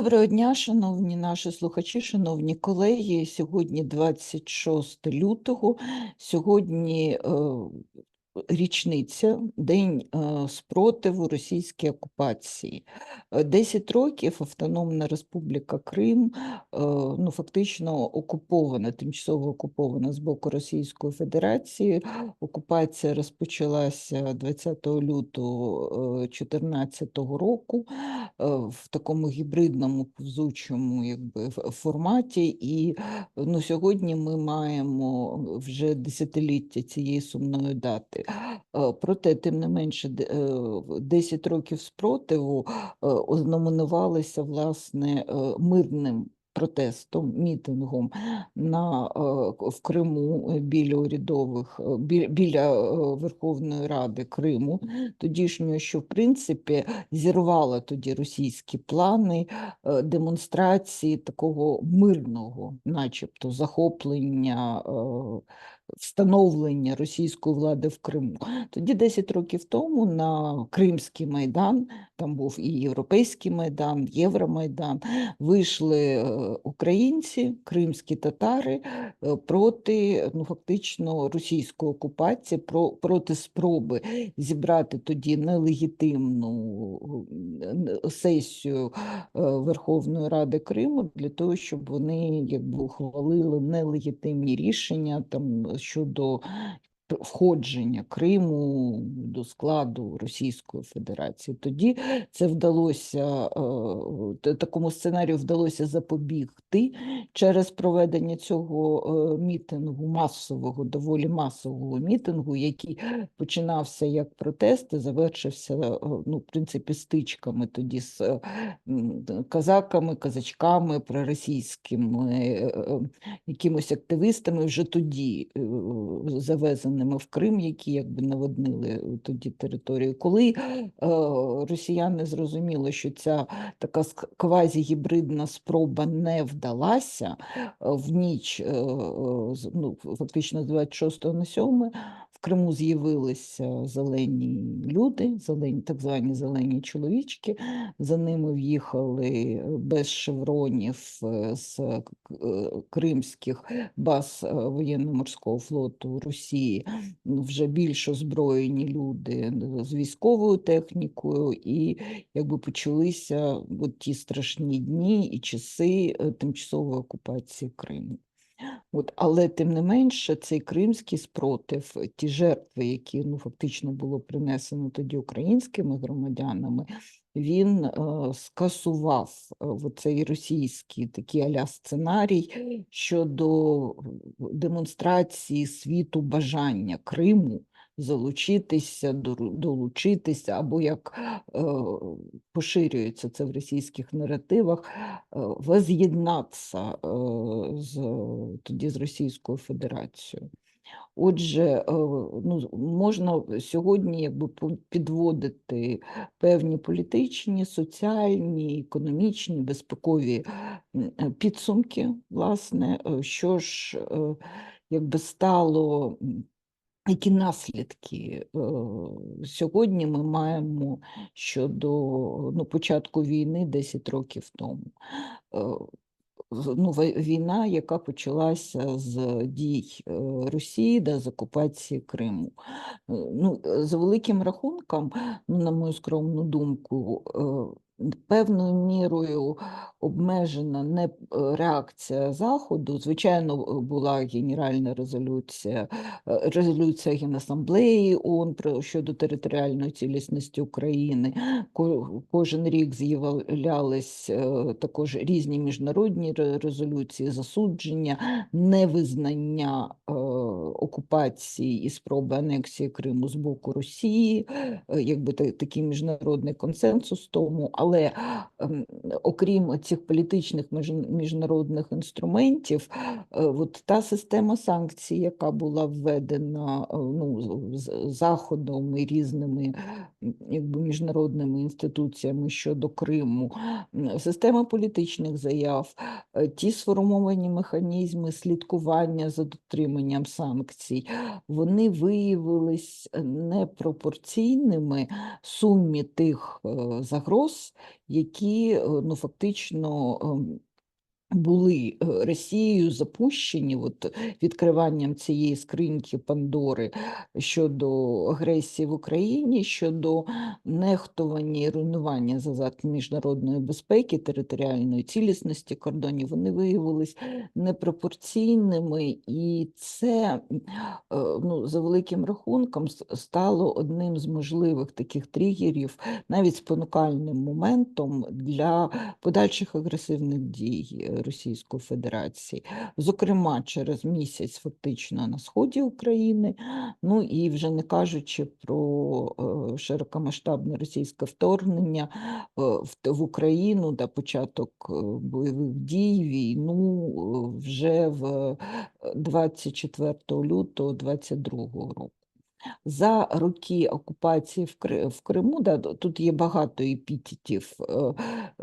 Доброго дня, шановні наші слухачі, шановні колеги. Сьогодні 26 лютого. Сьогодні е, річниця День е, спротиву російській окупації. Е, 10 років Автономна Республіка Крим е, ну, фактично окупована, тимчасово окупована з боку Російської Федерації. Окупація розпочалася 20 лютого 2014 року в такому гібридному повзучому якби, форматі. І ну, сьогодні ми маємо вже десятиліття цієї сумної дати. Е, Проте, тим не менше, де- е, в 10 років спротиву е, ознаменувалися власне мирним протестом, мітингом на, в Криму біля урядових, біля Верховної Ради Криму, тодішньої, що в принципі зірвала тоді російські плани демонстрації такого мирного, начебто, захоплення. Встановлення російської влади в Криму. Тоді 10 років тому на Кримський майдан, там був і Європейський майдан, Євромайдан, вийшли е, українці, кримські татари е, проти ну, фактично російської окупації, про, проти спроби зібрати тоді нелегітимну сесію е, Верховної Ради Криму для того, щоб вони якби ухвалили нелегітимні рішення там щодо входження Криму до складу Російської Федерації. Тоді це вдалося е, такому сценарію вдалося запобігти через проведення цього е, мітингу, масового, доволі масового мітингу, який починався як протест і завершився е, ну, в принципі стичками тоді з казаками, казачками, проросійськими якимось активистами вже тоді е, завезеними в Крим, які якби наводнили е, тоді територію. Коли е, росіяни зрозуміли, що ця така квазігібридна спроба не вдалася е, в ніч, е, е, ну, фактично з 26 на 7, в Криму з'явилися зелені люди, зелені, так звані зелені чоловічки. За ними в'їхали без шевронів з кримських баз воєнно-морського флоту Росії вже більш озброєні люди е, з військовою технікою, і якби почалися от ті страшні дні і часи е, тимчасової окупації Криму. От, але тим не менше, цей кримський спротив, е, ті жертви, які ну, фактично було принесено тоді українськими громадянами, він е, скасував е, цей російський такий аля сценарій щодо е, демонстрації світу бажання Криму залучитися, долучитися, або як е, поширюється це в російських наративах, е, воз'єднатися е, з, тоді з Російською Федерацією. Отже, е, ну, можна сьогодні якби підводити певні політичні, соціальні, економічні, безпекові е, підсумки, власне, е, що ж якби стало, які наслідки е, сьогодні ми маємо щодо ну, початку війни 10 років тому. Е, ну, війна, яка почалася з дій е, Росії да, з окупації Криму. Ну, за великим рахунком, ну, на мою скромну думку, певною мірою обмежена не е, реакція Заходу. Звичайно, е, була генеральна резолюція, е, резолюція Генасамблеї ООН щодо територіальної цілісності України. Кожен рік з'являлись також різні міжнародні резолюції, засудження, невизнання окупації і спроби анексії Криму з боку Росії, якби такий міжнародний консенсус тому. Але ем, окрім цих політичних міжнародних інструментів, е, от та система санкцій, яка була введена е, ну, Заходом і різними якби, міжнародними інституціями щодо Криму, система політичних заяв, е, ті сформовані механізми слідкування за дотриманням санкцій, вони виявились непропорційними сумі тих загроз, які е, ну, фактично ем, були е, Росією запущені от, відкриванням цієї скриньки Пандори щодо агресії в Україні, щодо нехтування і руйнування засад міжнародної безпеки, територіальної цілісності кордонів, вони виявились непропорційними, і це е, ну, за великим рахунком стало одним з можливих таких тригерів, навіть спонукальним моментом для подальших агресивних дій е, Російської Федерації, зокрема через місяць фактично на сході України, ну і вже не кажучи про е, широкомасштабне російське вторгнення е, в, Україну та початок е, бойових дій, війну вже в е, 24 лютого 22 року. За роки окупації в, Кри- в Криму, да, тут є багато епітетів. е,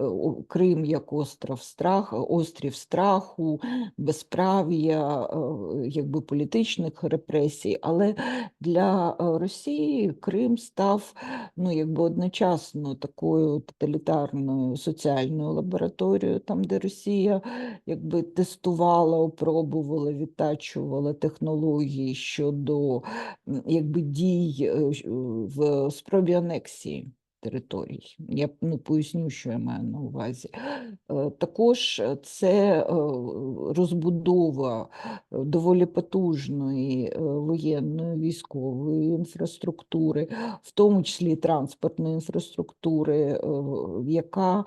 е, Крим як остров страх, острів страху, безправ'я, е, якби політичних репресій, але для е, Росії Крим став ну, якби одночасно такою тоталітарною соціальною лабораторією, там, де Росія якби тестувала, опробувала, відтачувала технології щодо м, якби дій е, в спробі анексії територій. Я ну, поясню, що я маю на увазі. Е, Також е, це е, розбудова доволі потужної воєнної військової інфраструктури, в тому числі транспортної інфраструктури, яка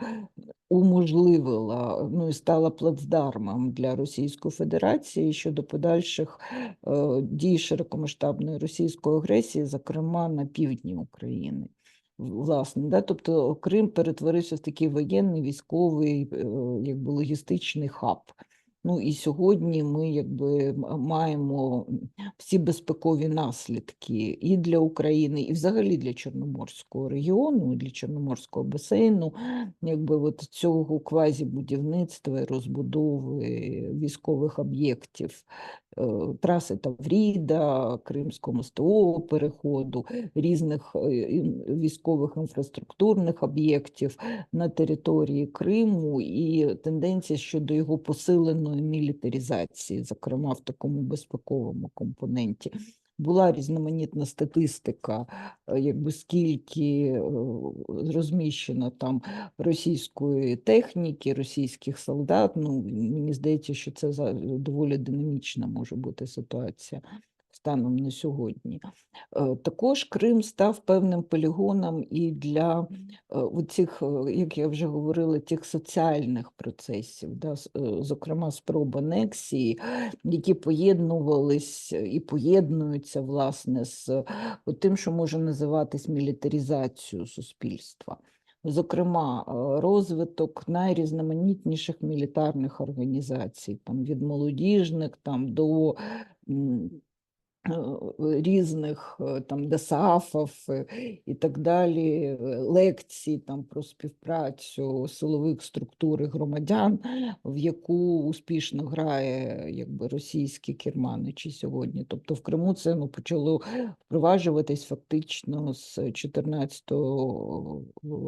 уможливила ну і стала плацдармом для Російської Федерації щодо подальших е, дій широкомасштабної російської агресії, зокрема на півдні України. Власне, да? тобто Крим перетворився в такий воєнний, військовий, е, якби логістичний хаб. Ну і сьогодні ми якби маємо всі безпекові наслідки і для України, і взагалі для Чорноморського регіону, і для Чорноморського басейну, якби от цього квазібудівництва розбудови військових об'єктів траси Тавріда, Кримського мостового переходу, різних е, військових інфраструктурних об'єктів на території Криму і тенденція щодо його посиленої мілітаризації, зокрема в такому безпековому компоненті. Була різноманітна статистика, е, якби скільки е, розміщено там російської техніки, російських солдат. Ну, мені здається, що це доволі динамічна може бути ситуація станом на сьогодні. Е, Також Крим став певним полігоном і для е, цих, як я вже говорила, тих соціальних процесів, да, е, зокрема спроб анексії, які поєднувались і поєднуються власне з е, тим, що може називатись мілітаризацією суспільства. Зокрема, е, розвиток найрізноманітніших мілітарних організацій, там від молодіжних там до е, різних е, там ДСАФів е, і так далі, е, лекцій там про співпрацю силових структур і громадян, в яку успішно грає якби російські керманичі сьогодні. Тобто в Криму це ну, почало впроваджуватись фактично з 2014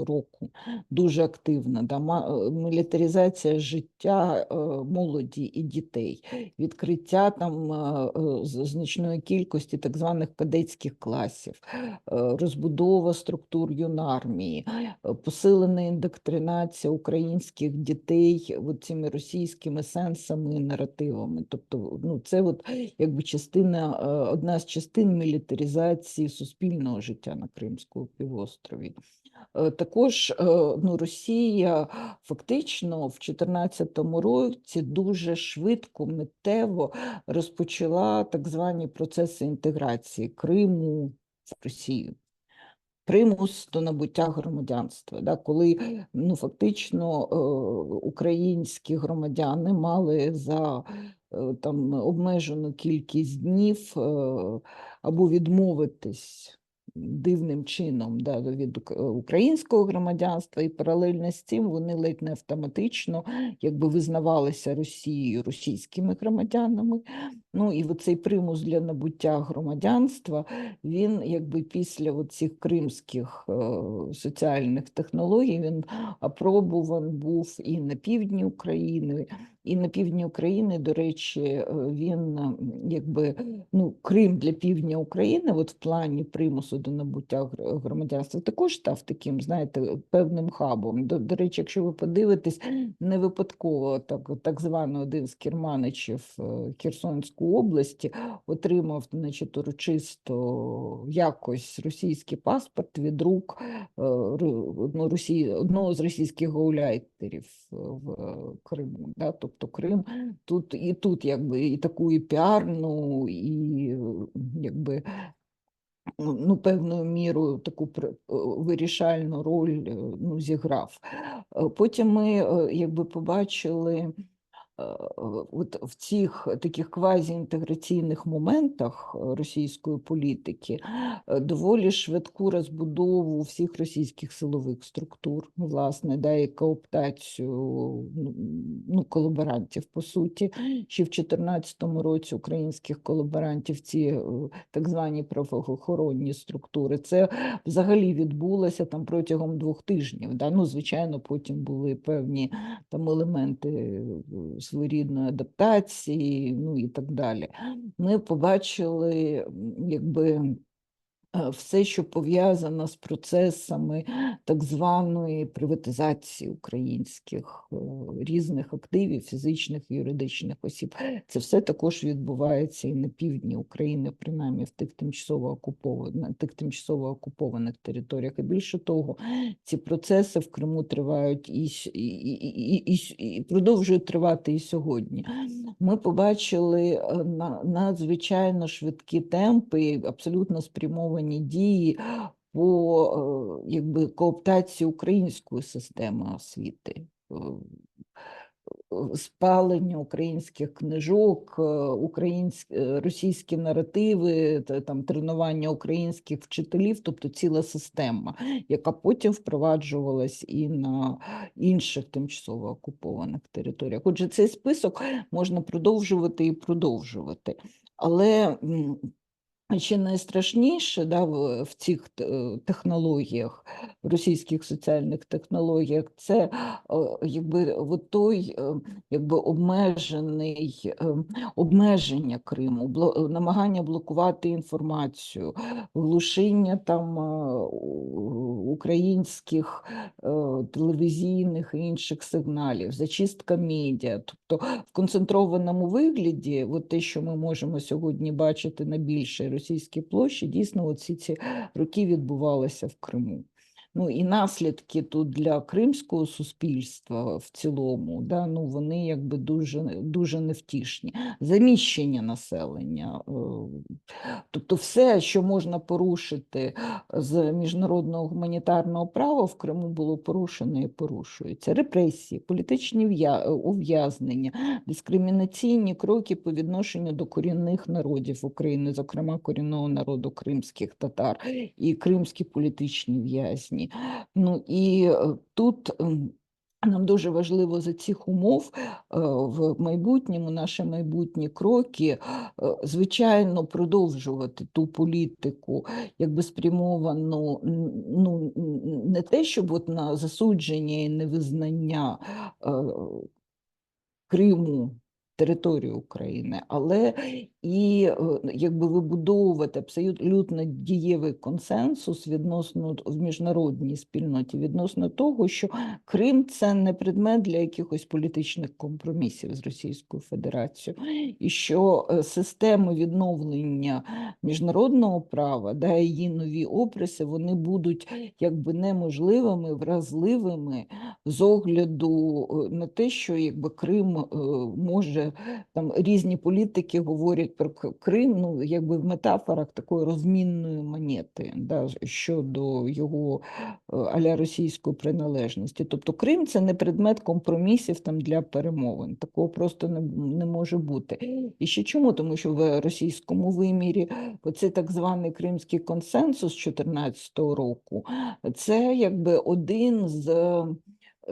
року дуже активно. Да? Мілітаризація життя молоді і дітей, відкриття там значної кількості так званих кадетських класів, е, розбудова структур юнармії, е, посилена індоктринація українських дітей цими російськими сенсами і наративами. Тобто, ну, це от якби частина, е, одна з частин мілітаризації суспільного життя на Кримському півострові. Е, Також е, ну, Росія фактично в 2014 році дуже швидко, миттєво розпочала так звані процеси інтеграції Криму в Росію. Примус до набуття громадянства, да, коли ну, фактично е, українські громадяни мали за е, там, обмежену кількість днів е, або відмовитись дивним чином да, від українського громадянства, і паралельно з цим вони ледь не автоматично якби визнавалися Росією російськими громадянами. Ну і цей примус для набуття громадянства, він якби після цих кримських е, соціальних технологій він апробуван був і на півдні України, і на півдні України, до речі, е, він якби ну, Крим для півдня України, от в плані примусу до набуття громадянства, також став таким, знаєте, певним хабом. До, до речі, якщо ви подивитесь, не випадково так, так званий один з керманичів е, Херсонської області отримав, значить, урочисто якось російський паспорт від рук е, ну, Росії, одного з російських гауляйтерів е, в е, Криму. Да? Тобто Крим тут і тут якби і таку і піарну, і якби ну, ну, певною мірою таку вирішальну роль е, ну, зіграв. Е, Потім ми е, якби побачили от в цих таких квазіінтеграційних моментах е, російської політики е, доволі швидку розбудову всіх російських силових структур, власне, да, і кооптацію ну, ну, колаборантів, по суті. Ще в 2014 році українських колаборантів, ці е, так звані правоохоронні структури. Це взагалі відбулося там протягом двох тижнів. Да? Ну, звичайно, потім були певні там елементи е, своєрідної адаптації, ну і так далі. Ми побачили, якби. Е, Все, що пов'язано з процесами так званої приватизації українських е, різних активів, фізичних і юридичних осіб, це все також відбувається і на півдні України, принаймні в тих тимчасово окупованих, тих тимчасово окупованих територіях. І більше того, ці процеси в Криму тривають і, і, і, і, і, продовжують тривати і сьогодні. Ми побачили е, на- надзвичайно швидкі темпи, абсолютно спрямовані дії по е, якби, кооптації української системи освіти. Е, Спалення українських книжок, е, українські, російські наративи, там тренування українських вчителів, тобто ціла система, яка потім впроваджувалась і на інших тимчасово окупованих територіях. Отже, цей список можна продовжувати і продовжувати. Але ще найстрашніше да, в, цих технологіях, в російських соціальних технологіях, це е, якби от той е, якби обмежений обмеження Криму, намагання блокувати інформацію, глушіння там е, українських е, телевізійних і інших сигналів, зачистка медіа. Тобто в концентрованому вигляді, от те, що ми можемо сьогодні бачити на більшій російській площі, дійсно, оці ці роки відбувалися в Криму. Ну і наслідки тут для кримського суспільства в цілому, да, ну вони якби дуже, дуже невтішні. Заміщення населення, е, тобто все, що можна порушити з міжнародного гуманітарного права, в Криму було порушено і порушується. Репресії, політичні ув'язнення, дискримінаційні кроки по відношенню до корінних народів України, зокрема корінного народу кримських татар і кримські політичні в'язні. Ну і е, тут. Нам дуже важливо за цих умов е, в майбутньому, наші майбутні кроки, е, звичайно, продовжувати ту політику, якби спрямовану ну, не те, щоб от на засудження і невизнання Криму територію України, але і е, якби вибудовувати абсолютно дієвий консенсус відносно в міжнародній спільноті, відносно того, що Крим це не предмет для якихось політичних компромісів з Російською Федерацією, і що е, системи відновлення міжнародного права, да, її нові описи, вони будуть якби неможливими, вразливими з огляду е, на те, що якби Крим може там різні політики говорять про Крим, ну якби в метафорах такої розмінної монети, да, щодо його е, аля російської приналежності. Тобто Крим це не предмет компромісів там для перемовин. Такого просто не, не може бути. І ще чому? Тому що в російському вимірі оцей так званий Кримський консенсус 2014 року, це якби один з е,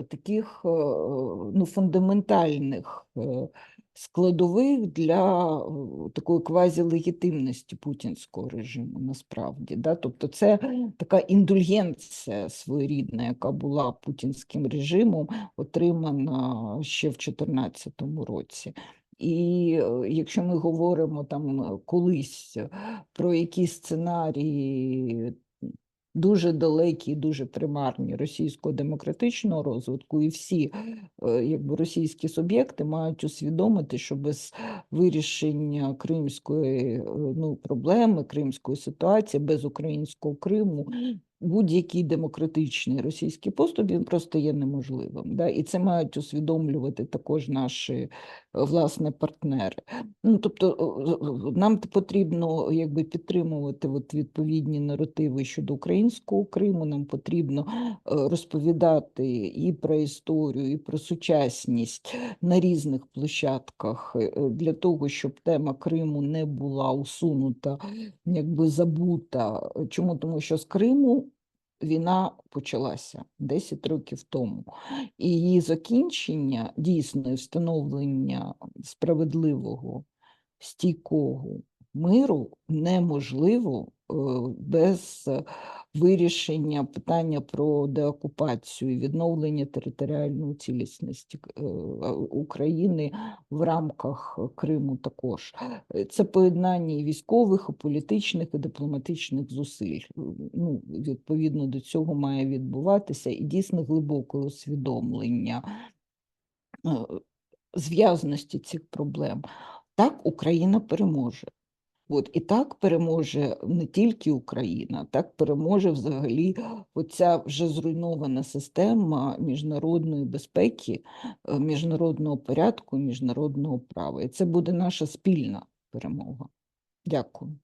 таких е, ну, фундаментальних складових для такої квазілегітимності путінського режиму насправді. Да? Тобто це така індульгенція своєрідна, яка була путінським режимом, отримана ще в 2014 році. І е, якщо ми говоримо там е, колись про якісь сценарії дуже далекі, дуже примарні російського демократичного розвитку, і всі е, якби російські суб'єкти мають усвідомити, що без вирішення кримської е, ну, проблеми, кримської ситуації, без українського Криму. Будь-який демократичний російський поступ він просто є неможливим. Да? І це мають усвідомлювати також наші власне партнери. Ну, тобто е, е, нам потрібно якби підтримувати от відповідні наративи щодо українського Криму. Нам потрібно е, розповідати і про історію, і про сучасність на різних площадках е, е, для того, щоб тема Криму не була усунута, якби забута. Чому? Тому що з Криму війна почалася 10 років тому. І її закінчення, дійсно, встановлення справедливого, стійкого миру неможливо без е, вирішення питання про деокупацію відновлення територіальної цілісності е, України в рамках Криму також. Е, Це поєднання і військових, і політичних, і дипломатичних зусиль. Е, Ну, відповідно до цього має відбуватися і дійсно глибоке усвідомлення зв'язаності цих проблем. Так Україна переможе. От і так переможе не тільки Україна, так переможе взагалі оця вже зруйнована система міжнародної безпеки, е, міжнародного порядку, міжнародного права. І це буде наша спільна перемога. Дякую.